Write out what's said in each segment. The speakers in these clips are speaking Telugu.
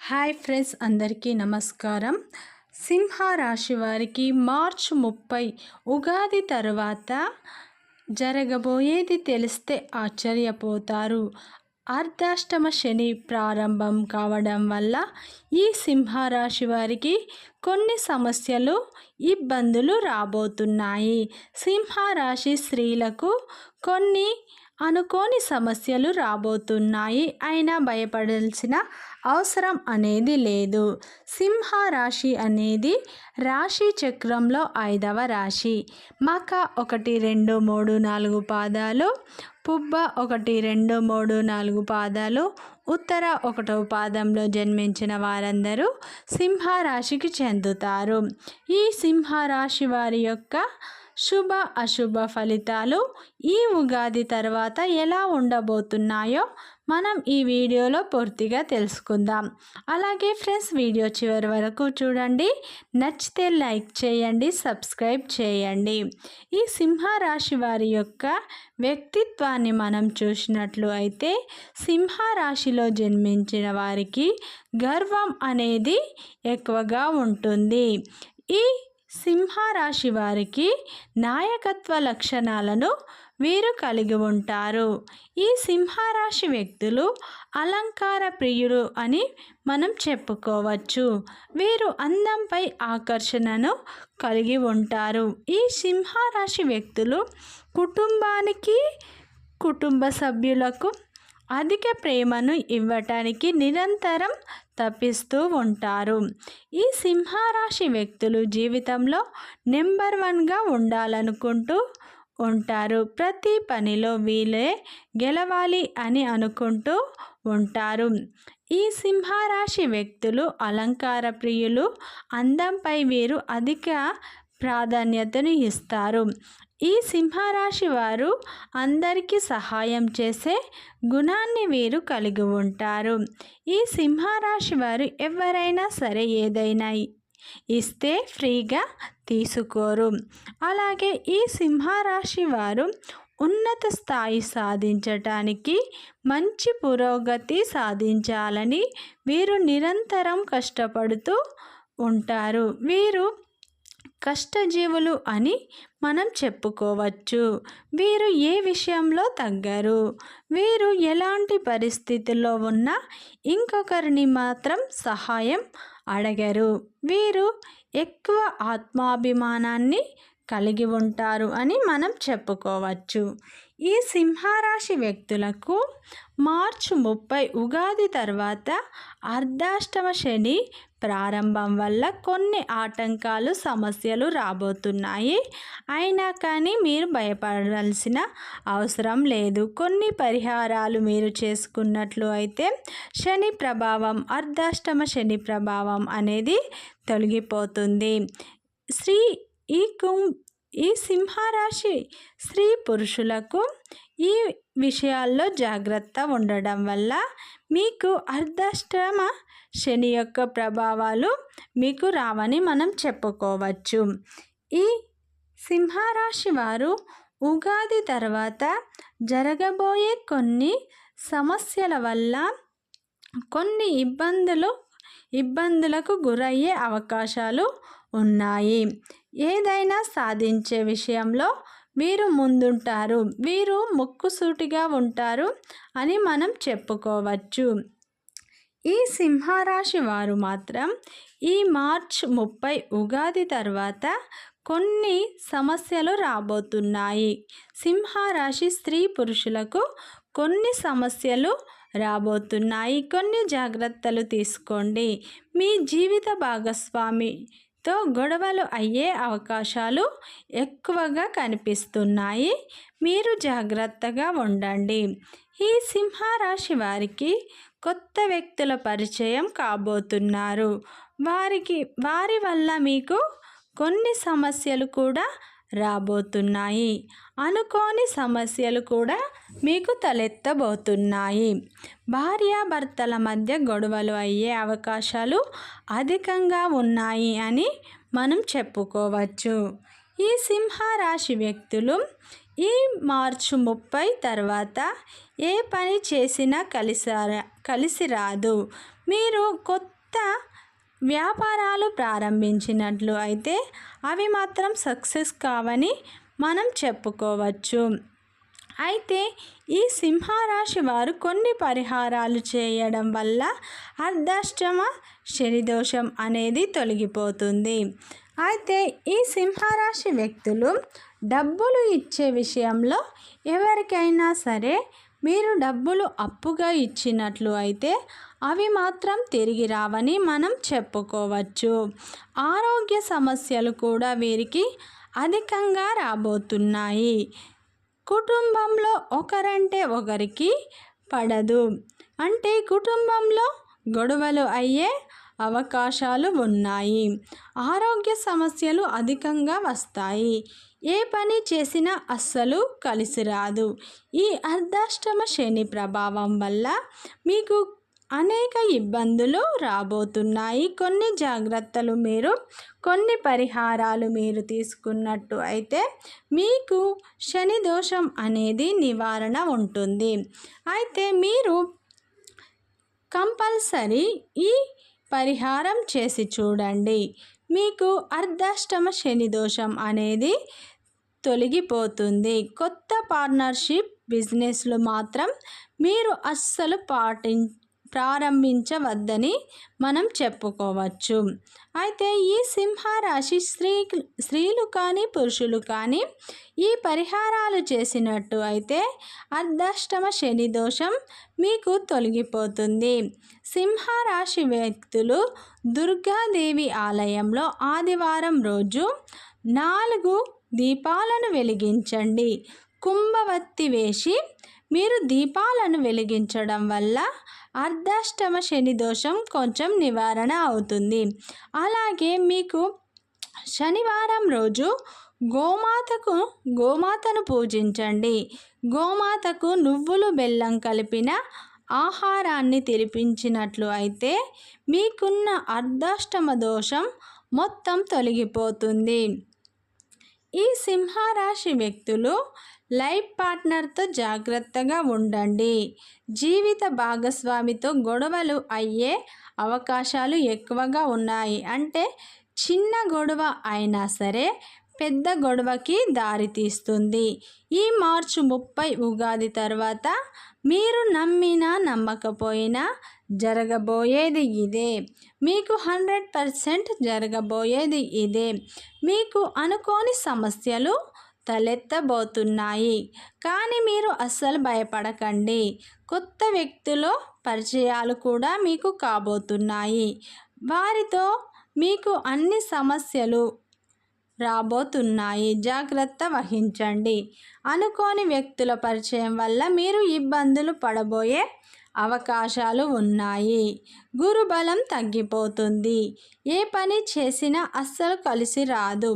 హాయ్ ఫ్రెండ్స్ అందరికీ నమస్కారం. సింహ రాశి వారికి మార్చ్ ముప్పై ఉగాది తర్వాత జరగబోయేది తెలిస్తే ఆశ్చర్యపోతారు. అర్ధాష్టమ శని ప్రారంభం కావడం వల్ల ఈ సింహరాశి వారికి కొన్ని సమస్యలు ఇబ్బందులు రాబోతున్నాయి. సింహరాశి స్త్రీలకు కొన్ని అనుకోని సమస్యలు రాబోతున్నాయి. అయినా భయపడాల్సిన అవసరం అనేది లేదు. సింహ రాశి అనేది రాశి చక్రంలో ఐదవ రాశి. మక ఒకటి రెండు మూడు నాలుగు పాదాలు. పుబ్బ ఒకటి రెండు మూడు నాలుగు పాదాలు. ఉత్తర ఒకటవ పాదంలో జన్మించిన వారందరూ సింహరాశికి చెందుతారు. ఈ సింహరాశి వారి యొక్క శుభ అశుభ ఫలితాలు ఈ ఉగాది తర్వాత ఎలా ఉండబోతున్నాయో మనం ఈ వీడియోలో పూర్తిగా తెలుసుకుందాం. అలాగే ఫ్రెండ్స్ వీడియో చివరి వరకు చూడండి. నచ్చితే లైక్ చేయండి సబ్స్క్రైబ్ చేయండి. ఈ సింహరాశి వారి యొక్క వ్యక్తిత్వాన్ని మనం చూసినట్లు అయితే సింహరాశిలో జన్మించిన వారికి గర్వం అనేది ఎక్కువగా ఉంటుంది. ఈ సింహరాశి వారికి నాయకత్వ లక్షణాలను వీరు కలిగి ఉంటారు. ఈ సింహరాశి వ్యక్తులు అలంకార ప్రియులు అని మనం చెప్పుకోవచ్చు. వీరు అందంపై ఆకర్షణను కలిగి ఉంటారు. ఈ సింహరాశి వ్యక్తులు కుటుంబానికి కుటుంబ సభ్యులకు అధిక ప్రేమను ఇవ్వటానికి నిరంతరం తప్పిస్తూ ఉంటారు. ఈ సింహరాశి వ్యక్తులు జీవితంలో నెంబర్ వన్గా ఉండాలనుకుంటూ ఉంటారు. ప్రతి పనిలో వీలే గెలవాలి అని అనుకుంటూ ఉంటారు. ఈ సింహరాశి వ్యక్తులు అలంకార ప్రియులు అందంపై వీరు అధిక ప్రాధాన్యతను ఇస్తారు. ఈ సింహరాశి వారు అందరికీ సహాయం చేసే గుణాన్ని వీరు కలిగి ఉంటారు. ఈ సింహరాశి వారు ఎవరైనా సరే ఏదైనా ఇస్తే ఫ్రీగా తీసుకోరు. అలాగే ఈ సింహరాశి వారు ఉన్నత స్థాయి సాధించటానికి మంచి పురోగతి సాధించాలని వీరు నిరంతరం కష్టపడుతూ ఉంటారు. వీరు కష్టజీవులు అని మనం చెప్పుకోవచ్చు. వీరు ఏ విషయంలో తగ్గరు? వీరు ఎలాంటి పరిస్థితుల్లో ఉన్నా ఇంకొకరిని మాత్రం సహాయం అడగరు. వీరు ఎక్కువ ఆత్మాభిమానాన్ని కలిగి ఉంటారు అని మనం చెప్పుకోవచ్చు. ఈ సింహరాశి వ్యక్తులకు మార్చి ముప్పై ఉగాది తర్వాత అర్ధాష్టమ శని ప్రారంభం వల్ల కొన్ని ఆటంకాలు సమస్యలు రాబోతున్నాయి. అయినా కానీ మీరు భయపడాల్సిన అవసరం లేదు. కొన్ని పరిహారాలు మీరు చేసుకున్నట్లు అయితే శని ప్రభావం అర్ధాష్టమ శని ప్రభావం అనేది తొలగిపోతుంది. శ్రీ ఈ కుం ఈ సింహరాశి స్త్రీ పురుషులకు ఈ విషయాల్లో జాగ్రత్త ఉండడం వల్ల మీకు అర్ధాష్టమ శని యొక్క ప్రభావాలు మీకు రావని మనం చెప్పుకోవచ్చు. ఈ సింహరాశి వారు ఉగాది తర్వాత జరగబోయే కొన్ని సమస్యల వల్ల కొన్ని ఇబ్బందులు ఇబ్బందులకు గురయ్యే అవకాశాలు ఉన్నాయి. ఏదైనా సాధించే విషయంలో వీరు ముందుంటారు. వీరు ముక్కుసూటిగా ఉంటారు అని మనం చెప్పుకోవచ్చు. ఈ సింహరాశి వారు మాత్రం ఈ మార్చ్ ముప్పై ఉగాది తర్వాత కొన్ని సమస్యలు రాబోతున్నాయి. సింహరాశి స్త్రీ పురుషులకు కొన్ని సమస్యలు రాబోతున్నాయి. కొన్ని జాగ్రత్తలు తీసుకోండి. మీ జీవిత భాగస్వామి భాగస్వామితో గొడవలు అయ్యే అవకాశాలు ఎక్కువగా కనిపిస్తున్నాయి. మీరు జాగ్రత్తగా ఉండండి. ఈ సింహరాశి వారికి కొత్త వ్యక్తుల పరిచయం కాబోతున్నారు. వారికి వారి వల్ల మీకు కొన్ని సమస్యలు కూడా రాబోతున్నాయి. అనుకోని సమస్యలు కూడా మీకు తలెత్తబోతున్నాయి. భార్యాభర్తల మధ్య గొడవలు అయ్యే అవకాశాలు అధికంగా ఉన్నాయి అని మనం చెప్పుకోవచ్చు. ఈ సింహరాశి వ్యక్తులు ఈ మార్చి ముప్పై తర్వాత ఏ పని చేసినా కలిసి కలిసి రాదు. మీరు కొత్త వ్యాపారాలు ప్రారంభించినట్లు అయితే అవి మాత్రం సక్సెస్ కావని మనం చెప్పుకోవచ్చు. అయితే ఈ సింహరాశి వారు కొన్ని పరిహారాలు చేయడం వల్ల అర్ధాష్టమ శనిదోషం అనేది తొలగిపోతుంది. అయితే ఈ సింహరాశి వ్యక్తులు డబ్బులు ఇచ్చే విషయంలో ఎవరికైనా సరే మీరు డబ్బులు అప్పుగా ఇచ్చినట్లు అయితే అవి మాత్రం తిరిగి రావని మనం చెప్పుకోవచ్చు. ఆరోగ్య సమస్యలు కూడా వీరికి అధికంగా రాబోతున్నాయి. కుటుంబంలో ఒకరంటే ఒకరికి పడదు. అంటే కుటుంబంలో గొడవలు అయ్యే అవకాశాలు ఉన్నాయి. ఆరోగ్య సమస్యలు అధికంగా వస్తాయి. ఏ పని చేసినా అస్సలు కలిసి రాదు. ఈ అర్ధాష్టమ శని ప్రభావం వల్ల మీకు అనేక ఇబ్బందులు రాబోతున్నాయి. కొన్ని జాగ్రత్తలు మీరు కొన్ని పరిహారాలు మీరు తీసుకున్నట్టు అయితే మీకు శని దోషం అనేది నివారణ ఉంటుంది. అయితే మీరు కంపల్సరీ ఈ పరిహారం చేసి చూడండి. మీకు అర్ధాష్టమ శని దోషం అనేది తొలగిపోతుంది. కొత్త పార్ట్నర్షిప్ బిజినెస్లు మాత్రం మీరు అస్సలు పాటి ప్రారంభించవద్దని మనం చెప్పుకోవచ్చు. అయితే ఈ సింహరాశి స్త్రీ స్త్రీలు కానీ పురుషులు కానీ ఈ పరిహారాలు చేసినట్టు అయితే అర్ధాష్టమ శని దోషం మీకు తొలగిపోతుంది. సింహరాశి వ్యక్తులు దుర్గాదేవి ఆలయంలో ఆదివారం రోజు నాలుగు దీపాలను వెలిగించండి. కుంభవత్తి వేసి మీరు దీపాలను వెలిగించడం వల్ల అర్ధాష్టమ శని దోషం కొంచెం నివారణ అవుతుంది. అలాగే మీకు శనివారం రోజు గోమాతకు గోమాతను పూజించండి. గోమాతకు నువ్వులు బెల్లం కలిపిన ఆహారాన్ని తినిపించినట్లు అయితే మీకున్న అర్ధాష్టమ దోషం మొత్తం తొలగిపోతుంది. ఈ సింహరాశి వ్యక్తులు లైఫ్ పార్ట్నర్తో జాగ్రత్తగా ఉండండి. జీవిత భాగస్వామితో గొడవలు అయ్యే అవకాశాలు ఎక్కువగా ఉన్నాయి. అంటే చిన్న గొడవ అయినా సరే పెద్ద గొడవకి దారితీస్తుంది ఈ మార్చి ముప్పై ఉగాది తర్వాత మీరు నమ్మినా నమ్మకపోయినా జరగబోయేది ఇదే. మీకు హండ్రెడ్ పర్సెంట్ జరగబోయేది ఇదే. మీకు అనుకోని సమస్యలు తలెత్తబోతున్నాయి. కానీ మీరు అస్సలు భయపడకండి. కొత్త వ్యక్తులు పరిచయాలు కూడా మీకు కాబోతున్నాయి. వారితో మీకు అన్ని సమస్యలు రాబోతున్నాయి. జాగ్రత్త వహించండి. అనుకోని వ్యక్తుల పరిచయం వల్ల మీరు ఇబ్బందులు పడబోయే అవకాశాలు ఉన్నాయి. గురుబలం తగ్గిపోతుంది. ఏ పని చేసినా అస్సలు కలిసి రాదు.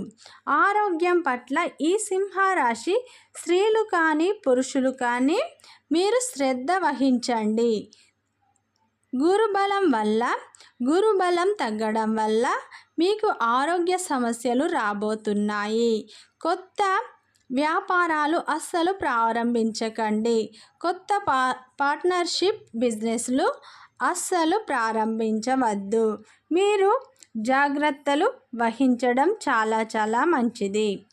ఆరోగ్యం పట్ల ఈ సింహరాశి స్త్రీలు కానీ పురుషులు కానీ మీరు శ్రద్ధ వహించండి. గురుబలం వల్ల గురుబలం తగ్గడం వల్ల మీకు ఆరోగ్య సమస్యలు రాబోతున్నాయి. కొత్త వ్యాపారాలు అస్సలు ప్రారంభించకండి. కొత్త పా పార్ట్నర్షిప్ బిజినెస్లు అస్సలు ప్రారంభించవద్దు. మీరు జాగ్రత్తలు వహించడం చాలా చాలా మంచిది.